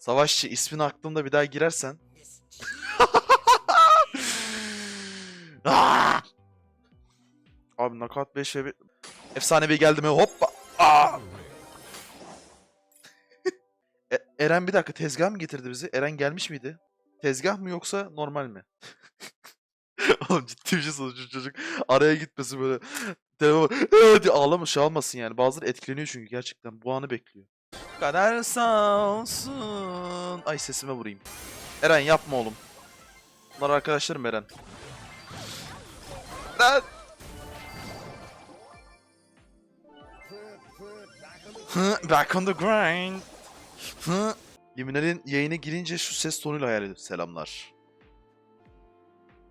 Savaşçı ismin aklımda bir daha girersen. Abi nakat 5 ve bir... Efsanevi geldi mi? Hoppa! Aa! E- Eren bir dakika tezgah mı getirdi bizi? Eren gelmiş miydi? Tezgah mı yoksa normal mi? Oğlum ciddi bir şey sonucu çocuk araya gitmesi böyle telefon diye ağlamış şey almasın yani. Bazıları etkileniyor çünkü gerçekten bu anı bekliyor. Kader sağ olsun. Ay sesime vurayım. Eren yapma oğlum. Bunlar arkadaşlarım Eren. Hı, Back on the grind. Liminal'in yayına girince şu ses tonuyla hayal ediyorum. Selamlar.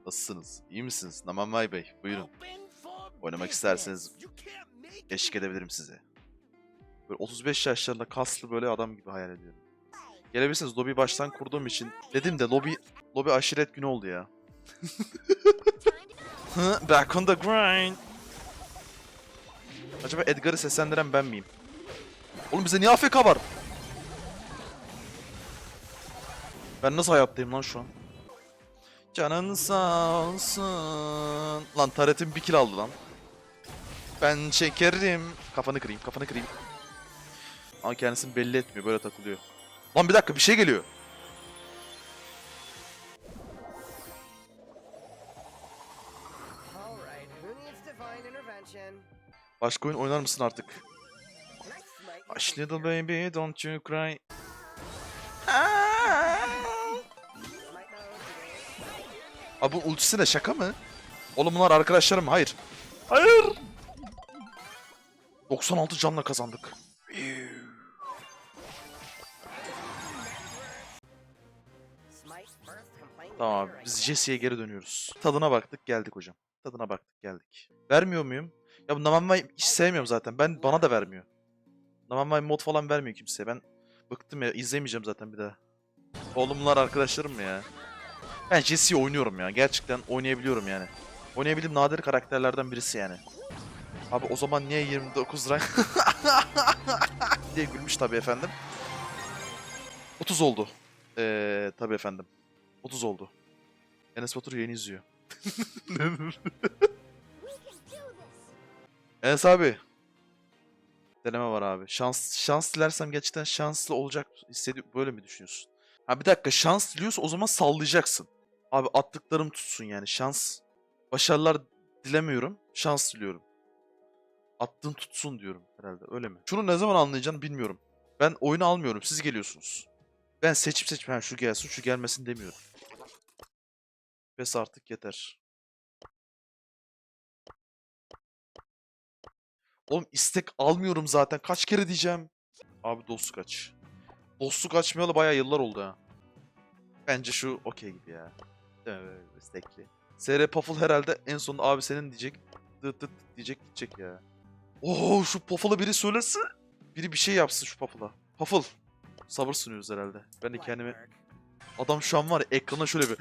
Nasılsınız? İyi misiniz? Naman Vay Bey, buyurun. Oynamak isterseniz eşlik edebilirim size. Böyle 35 yaşlarında kaslı böyle adam gibi hayal ediyorum. Gelebilirsiniz. Lobi baştan kurduğum için. Dedim de lobi lobi aşiret günü oldu ya. Back on the grind. Acaba Edgar'ı seslendiren ben miyim? Oğlum bize niye AFK var? Ben nasıl hayattayım lan şu an? Canın sağ olsun. Lan taretim bir kill aldı lan. Ben çekerim. Kafanı kırayım, kafanı kırayım. Ama kendisini belli etmiyor, böyle takılıyor. Lan bir dakika, bir şey geliyor. Başka oyun oynar mısın artık? Hush little baby, don't you cry. Abi bu ultisi ne şaka mı? Oğlum bunlar arkadaşlarım hayır. Hayır. 96 canla kazandık. Tamam abi biz. Jesse'ye geri dönüyoruz. Tadına baktık geldik hocam. Tadına baktık geldik. Vermiyor muyum? Ya bu Namanvay hiç sevmiyorum zaten. Ben bana da vermiyor. Namanvay mod falan vermiyor kimseye. Ben bıktım ya izlemeyeceğim zaten bir daha. Oğlum bunlar arkadaşlarım ya? Ben Jesse'yi oynuyorum ya. Gerçekten oynayabiliyorum yani. Oynayabildiğim nadir karakterlerden birisi yani. Abi o zaman niye 29 rank diye gülmüş tabii efendim. 30 oldu. Ee, tabii efendim. 30 oldu. Enes Batur yayını izliyor. Enes abi. Deneme var abi. Şans şans dilersem gerçekten şanslı olacak hissediyor. Böyle mi düşünüyorsun? Ha bir dakika şans diliyorsa o zaman sallayacaksın. Abi attıklarım tutsun yani şans. Başarılar dilemiyorum. Şans diliyorum. Attığın tutsun diyorum herhalde öyle mi? Şunu ne zaman anlayacaksın bilmiyorum. Ben oyunu almıyorum siz geliyorsunuz. Ben seçip seçip ha şu gelsin şu gelmesin demiyorum. Pes artık yeter. Oğlum istek almıyorum zaten. Kaç kere diyeceğim. Abi dostluk aç. Dostluk açmayalı bayağı yıllar oldu ha. Bence şu okey gibi ya. Böyle istekli. SR Puffle herhalde en sonunda abi senin diyecek. Dıt dıt diyecek gidecek ya. Oo şu Puffle'a biri söylesin. Biri bir şey yapsın şu Puffle'a. Puffle. Sabır sunuyoruz herhalde. Ben de kendimi... Adam şu an var ya ekrana şöyle bir...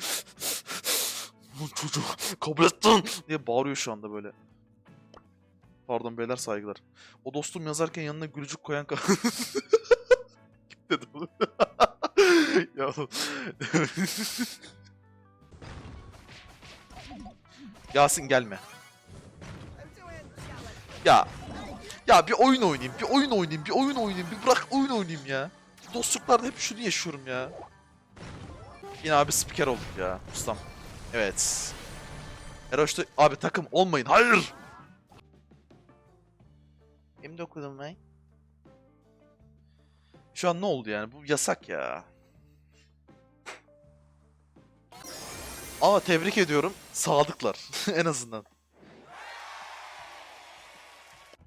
Çocuk kabul ettin diye bağırıyor şu anda böyle. Pardon beyler saygılar. O dostum yazarken yanına gülücük koyan ka- Kim dedi bunu? ya. Yasin gelme. Ya. Ya bir oyun oynayayım, bir oyun oynayayım, bir oyun oynayayım, bir bırak oyun oynayayım ya. Dostluklarda hep şunu yaşıyorum ya. Yine abi spiker olduk ya ustam. Evet. Eroş'ta abi takım olmayın. Hayır. Hem de okudum ben. Şu an ne oldu yani? Bu yasak ya. Ama tebrik ediyorum. Sadıklar. en azından.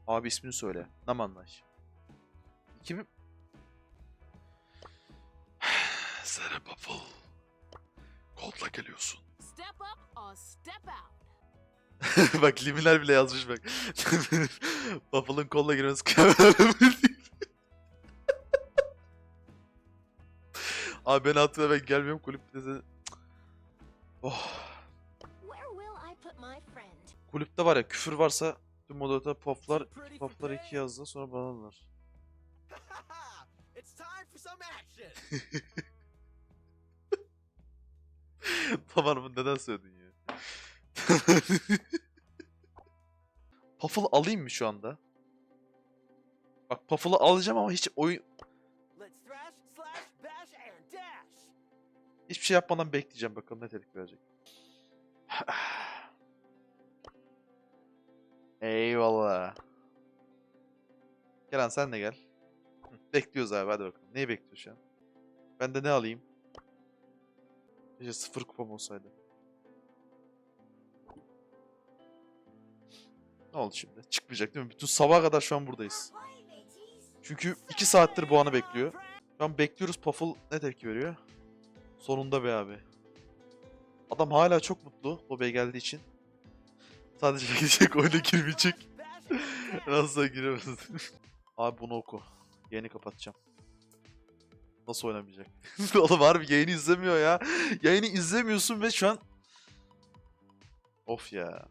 Abi ismini söyle. Namanlaş. Kimi? Sere Buffalo. Kodla geliyorsun. bak liminler bile yazmış bak. Buffalo'nun kolla girmesi değil. Abi ben hatırla ben gelmiyorum kulüpte de. Oh. Kulüpte var ya küfür varsa tüm moderatör poplar poplar iki yazdı sonra action. Tamam neden söyledin ya? Puffle'ı alayım mı şu anda? Bak Puffle'ı alacağım ama hiç oyun hiçbir şey yapmadan bekleyeceğim bakalım ne tepki verecek. Eyvallah. Kenan sen de gel. Bekliyoruz abi hadi bakalım. Neyi bekliyor şu an? Ben de ne alayım? Keşke sıfır kupam olsaydı. Ne oldu şimdi? Çıkmayacak değil mi? Bütün sabaha kadar şu an buradayız. Çünkü 2 saattir bu anı bekliyor. Şu an bekliyoruz Puffle ne tepki veriyor? Sonunda be abi. Adam hala çok mutlu lobiye geldiği için. Sadece gidecek oyuna girmeyecek. Nasıl giremez? abi bunu oku. Yayını kapatacağım. Nasıl oynamayacak? Oğlum harbi yayını izlemiyor ya. Yayını izlemiyorsun ve şu an... Of ya.